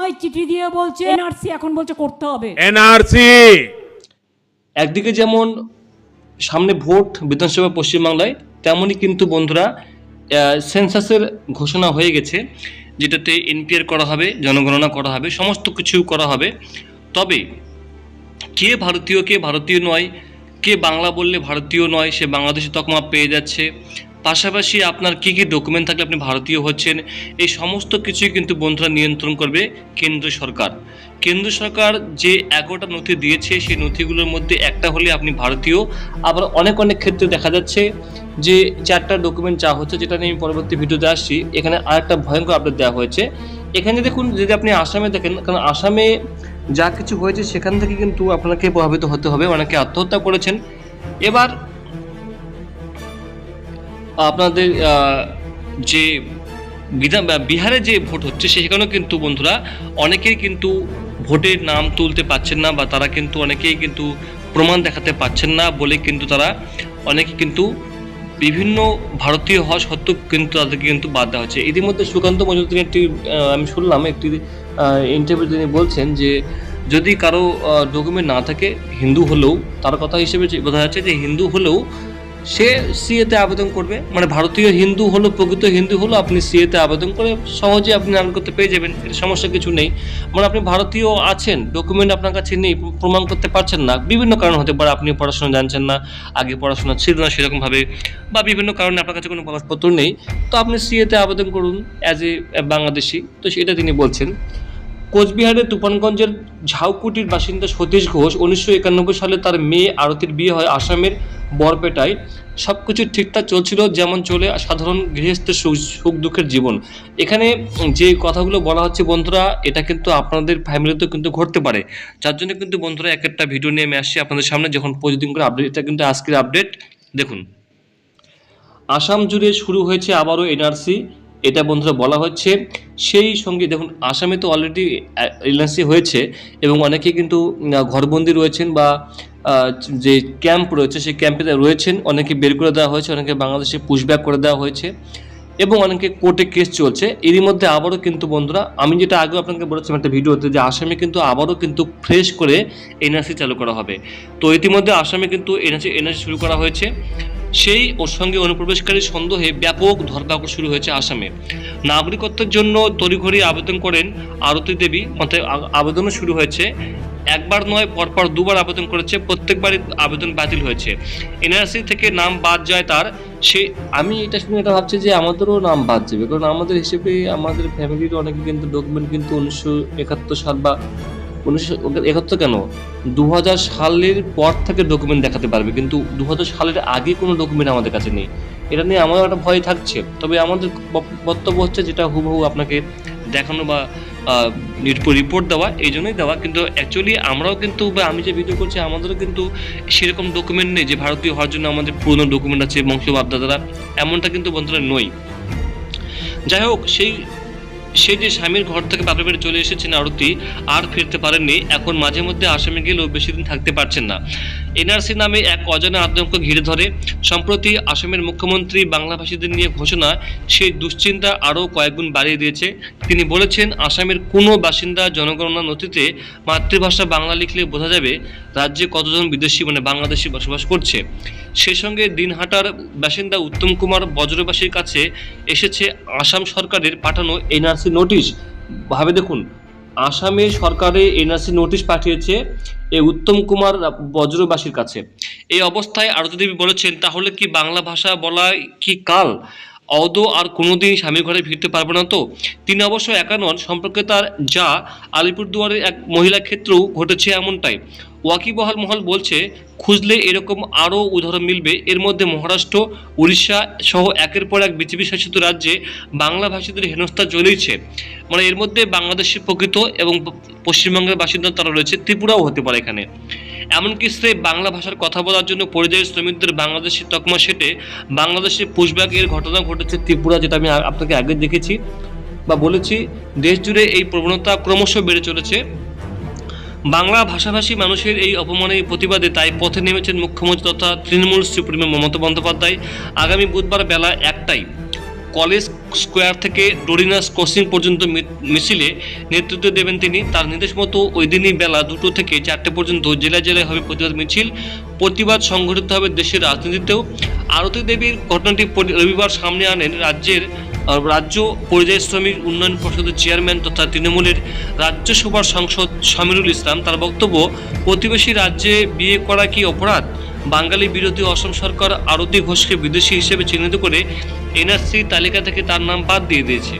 ওই চিঠি দিয়ে বলছে এনআরসি এখন বলছে করতে হবে। এনআরসি। একদিকে যেমন সামনে ভোট বিধানসভা পশ্চিমবাংলায় তেমনই কিন্তু বন্ধুরা সেন্সাসের ঘোষণা হয়ে গেছে যেটাতে এনপিআর করা হবে জনগণনা করা হবে সমস্ত কিছু করা হবে। তবে কে ভারতীয় কে ভারতীয় নয় কে বাংলা বললে ভারতীয় নয় সে বাংলাদেশি তকমা পেয়ে যাচ্ছে। পাশাপাশি আপনার কি কি ডকুমেন্ট থাকলে আপনি ভারতীয় হচ্ছেন, এই সমস্ত কিছুই কিন্তু বন্ধুরা নিয়ন্ত্রণ করবে কেন্দ্র সরকার। কেন্দ্র সরকার যে এগারোটা নথি দিয়েছে, সেই নথিগুলোর মধ্যে একটা হলে আপনি ভারতীয়। আবার অনেক অনেক ক্ষেত্রে দেখা যাচ্ছে যে চারটা ডকুমেন্ট যা হচ্ছে, যেটা নিয়ে আমি পরবর্তী ভিডিওতে আসছি, এখানে আরেকটা ভয়ঙ্কর আপডেট দেওয়া হয়েছে। এখানে দেখুন, যদি আপনি আসামে দেখেন, কারণ আসামে যা কিছু হয়েছে, সেখান থেকে কিন্তু আপনাকে প্রভাবিত হতে হবে, অনেকে আত্মহত্যা করেছেন। এবার আপনাদের যে বিধান বিহারে যে ভোট হচ্ছে সেখানেও কিন্তু বন্ধুরা অনেকেই কিন্তু ভোটের নাম তুলতে পারছেন না, বা তারা কিন্তু অনেকেই কিন্তু প্রমাণ দেখাতে পারছেন না বলে কিন্তু তারা অনেকে কিন্তু বিভিন্ন ভারতীয় হওয়া সত্ত্বেও কিন্তু তাদেরকে কিন্তু বাদ দেওয়া হচ্ছে। ইতিমধ্যে সুকান্ত মজুমদার একটি আমি শুনলাম একটি ইন্টারভিউ তিনি বলছেন যে, যদি কারও ডকুমেন্ট না থাকে, হিন্দু হলেও, তার কথা হিসেবে বোঝা যাচ্ছে যে হিন্দু হলেও সে সিএতে আবেদন করবে। মানে ভারতীয় হিন্দু হলো, প্রকৃত হিন্দু হলো, আপনি সিএতে আবেদন করে সহজে আপনি করতে পেয়ে যাবেন সমস্যা কিছু নেই। মানে আপনি ভারতীয় আছেন ডকুমেন্ট আপনার কাছে নেই প্রমাণ করতে পারছেন না। বিভিন্ন কারণ হতে পারে আপনি পড়াশোনা জানছেন না, আগে পড়াশোনা ছিল না সেরকমভাবে, বা বিভিন্ন কারণে আপনার কাছে কোনো কাগজপত্র নেই। তো আপনি সিএতে আবেদন করুন অ্যাজ এ বাংলাদেশি। তো সেটা তিনি বলছেন, কোচবিহারের তুফানগঞ্জের ঝাউকুটির বাসিন্দা সতীশ ঘোষ উনিশশো একানব্বই সালে তার মেয়ে আরতির বিয়ে হয় আসামের বরপেটায় সব কিছু ঠিকঠাক চলছিল, যেমন চলে সাধারণ গৃহস্থের সুখ দুঃখের জীবন। এখানে যে কথাগুলো বলা হচ্ছে, বন্ধুরা, এটা কিন্তু আপনাদের ফ্যামিলিতেও কিন্তু ঘটতে পারে। যার জন্য কিন্তু বন্ধুরা, এক একটা ভিডিও নিয়ে আমি আসছি আপনাদের সামনে, যখন প্রতিদিন করে আপডেট এটা কিন্তু আজকের আপডেট দেখুন। আসাম জুড়ে শুরু হয়েছে আবারও এনআরসি এটা বন্ধুরা বলা হচ্ছে। সেই সঙ্গে দেখুন, আসামে তো অলরেডি এনআরসি হয়েছে এবং অনেকে কিন্তু ঘরবন্দি রয়েছেন বা যে ক্যাম্প রয়েছে, সেই ক্যাম্পে রয়েছেন। অনেকে বের করে দেওয়া হয়েছে, অনেকে বাংলাদেশে পুশব্যাক করে দেওয়া হয়েছে এবং অনেকে কোর্টে কেস চলছে। এরই মধ্যে আবারও কিন্তু বন্ধুরা, আমি যেটা আগেও আপনাকে বলেছিলাম একটা ভিডিওতে যে আসামে কিন্তু আবারও কিন্তু ফ্রেশ করে এনআরসি চালু করা হবে। তো ইতিমধ্যে আসামে কিন্তু এনআরসি এনআরসি শুরু করা হয়েছে। সেই ওর সঙ্গে অনুপ্রবেশকারী সন্দেহে ব্যাপক ধরপাকড় শুরু হয়েছে আসামে। নাগরিকত্বের জন্য তড়িঘড়ি আবেদন করেন আরতি দেবী। অর্থাৎ আবেদনও শুরু হয়েছে। একবার নয়, পরপর দুবার আবেদন করেছে। প্রত্যেকবারই আবেদন বাতিল হয়েছে। এনআরসি থেকে নাম বাদ যায় তার। সে আমি এটা শুনে এটা ভাবছি যে আমাদেরও নাম বাদ যাবে। কারণ আমাদের হিসেবে আমাদের ফ্যামিলির অনেকে কিন্তু ডকুমেন্ট কিন্তু উনিশশো একাত্তর সাল বা উনিশশো একাত্তর কেন? দু হাজার সালের পর থেকে ডকুমেন্ট দেখাতে পারবে, কিন্তু দু হাজার সালের আগে কোনো ডকুমেন্ট আমাদের কাছে নেই। এটা নিয়ে আমারও একটা ভয় থাকছে। তবে আমাদের বক্তব্য হচ্ছে যেটা হুবহু আপনাকে দেখানো বা রিপোর্ট দেওয়া, এই জন্যই দেওয়া। কিন্তু অ্যাকচুয়ালি আমরাও কিন্তু বা আমি যে ভিডিও করছি, আমাদেরও কিন্তু সেরকম ডকুমেন্ট নেই যে ভারতীয় হওয়ার জন্য আমাদের পুরনো ডকুমেন্ট আছে বংশ বাপদাদারা এমনটা কিন্তু বন্ধুরা নই যাই হোক, সেই সে যে স্বামীর ঘর থেকে বাপের বাড়ি চলে এসেছেন আরতি, আর ফিরতে পারেননি। এখন মাঝে মধ্যে আসামে গেলেও বেশি দিন থাকতে পারছেন না। এনআরসি নামে এক অজানা আতঙ্ক ঘিরে ধরে। সম্প্রতি আসামের মুখ্যমন্ত্রী বাংলাভাষীদের নিয়ে ঘোষণা, সেই দুশ্চিন্তা আরও কয়েকগুণ বাড়িয়ে দিয়েছে। তিনি বলেছেন, আসামের কোনো বাসিন্দা জনগণনা নথিতে মাতৃভাষা বাংলা লিখলে বোঝা যাবে রাজ্যে কতজন বিদেশি মানে বাংলাদেশি বসবাস করছে। সেই সঙ্গে দিনহাটার বাসিন্দা উত্তম কুমার বজ্রবাসীর কাছে এসেছে আসাম সরকারের পাঠানো এনআরসি নোটিশ? ভাবে দেখুন, আসামে সরকারে এনআরসি নোটিশ পাঠিয়েছে এই উত্তম কুমার বজ্রবাসীর কাছে। এই অবস্থায় আরতি দেবী বলেছেন, তাহলে কি বাংলা ভাষা বলা কি কাল? অদ আর কোনোদিন স্বামীর ঘরে ফিরতে পারবে না তো? তিনি অবশ্য একা নন, সম্পর্কে তার যা আলিপুরদুয়ারের এক মহিলা ক্ষেত্রেও ঘটেছে এমনটাই। ওয়াকিবহাল মহল বলছে, খুঁজলে এরকম আরও উদাহরণ মিলবে। এর মধ্যে মহারাষ্ট্র, উড়িষ্যা সহ একের পর এক বিজেপি শাসিত রাজ্যে বাংলা ভাষীদের হেনস্থা চলেইছে। মানে এর মধ্যে বাংলাদেশের প্রকৃত এবং পশ্চিমবঙ্গের বাসিন্দা তারা রয়েছে, ত্রিপুরাও হতে পারে এখানে। এমনকি সে বাংলা ভাষার কথা বলার জন্য পরিযায়ী শ্রমিকদের বাংলাদেশি তকমা সেটে বাংলাদেশে পুশব্যাকের ঘটনা ঘটেছে ত্রিপুরা, যেটা আমি আপনাকে আগে দেখেছি বা বলেছি। দেশ জুড়ে এই প্রবণতা ক্রমশ বেড়ে চলেছে। বাংলা ভাষাভাষী মানুষের এই অপমানের প্রতিবাদে তাই পথে নেমেছেন মুখ্যমন্ত্রী তথা তৃণমূল সুপ্রিমো মমতা বন্দ্যোপাধ্যায়। আগামী বুধবার বেলা একটাই কলেজ স্কোয়ার থেকে ডোরিনাস ক্রসিং পর্যন্ত মিছিলে নেতৃত্ব দেবেন তিনি। তার নির্দেশ মতো ওই দিনই বেলা দুটো থেকে চারটে পর্যন্ত জেলা জেলায় হবে প্রতিবাদ মিছিল। প্রতিবাদ সংগঠিত হবে দেশের রাজনীতিতেও। আরতি দেবীর ঘটনাটি রবিবার সামনে আনেন রাজ্যের রাজ্য পরিযায়ী শ্রমিক উন্নয়ন পরিষদের চেয়ারম্যান তথা তৃণমূলের রাজ্যসভার সাংসদ সামিরুল ইসলাম, তার বক্তব্য, প্রতিবেশী রাজ্যে বিয়ে করা কি অপরাধ? বাঙালি বিরোধী অসম সরকার আরতি ঘোষকে বিদেশি হিসেবে চিহ্নিত করে এনআরসি তালিকা থেকে তার নাম বাদ দিয়ে দিয়েছে।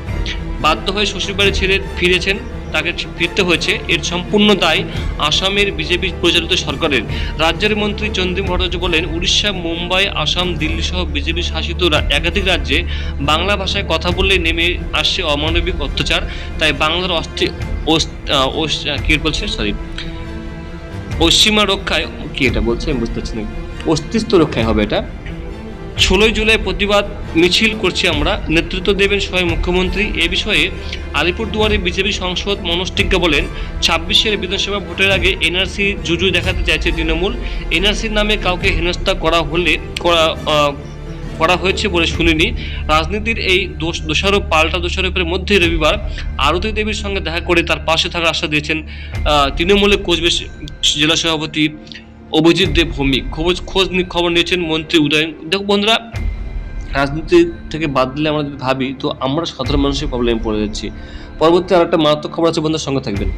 বাধ্য হয়ে শ্বশুরবাড়ি ছেড়ে ফিরেছেন তাকে ফিরতে হয়েছে। এর সম্পূর্ণ দায় আসামের বিজেপি পরিচালিত সরকারের। রাজ্যের মন্ত্রী চন্দ্রিম ভট্টাচার্য বলেন, উড়িষ্যা, মুম্বাই, আসাম দিল্লি সহ বিজেপি শাসিত একাধিক রাজ্যে বাংলা ভাষায় কথা বললে নেমে আসছে অমানবিক অত্যাচার। তাই বাংলার কি বলছে? সরি পশ্চিমা রক্ষায় কি এটা বলছে? আমি বুঝতে পারছি না। অস্তিত্ব রক্ষায় হবে এটা। ষোলোই জুলাই প্রতিবাদ মিছিল করছি আমরা। নেতৃত্ব দেবেন স্বয়ং মুখ্যমন্ত্রী। এ বিষয়ে আলিপুরদুয়ারে বিজেপি সংসদ মনোজ টিগ্গা বলেন, ছাব্বিশের বিধানসভা ভোটের আগে এনআরসি জুজু দেখাতে চাইছে তৃণমূল। এনআরসির নামে কাউকে হেনস্থা করা হলে, করা করা হয়েছে বলে শুনিনি। রাজনীতির এই দোষ, দোষারোপ, পাল্টা দোষারোপের মধ্যে রবিবার আরতি দেবীর সঙ্গে দেখা করে তার পাশে থাকার আশ্বাস দিয়েছেন তৃণমূলের কোচবিহার জেলা সভাপতি অভিজিৎ দেব ভৌমিক। খোঁজ খোঁজ খবর নিয়েছেন মন্ত্রী উদয়ন দেখো বন্ধুরা, রাজনীতি থেকে বাদ দিলে আমরা যদি ভাবি, তো আমরা সাধারণ মানুষের প্রবলেমে পড়ে যাচ্ছি। পরবর্তী আর একটা মারাত্মক খবর আছে বন্ধুর, সঙ্গে থাকবেন।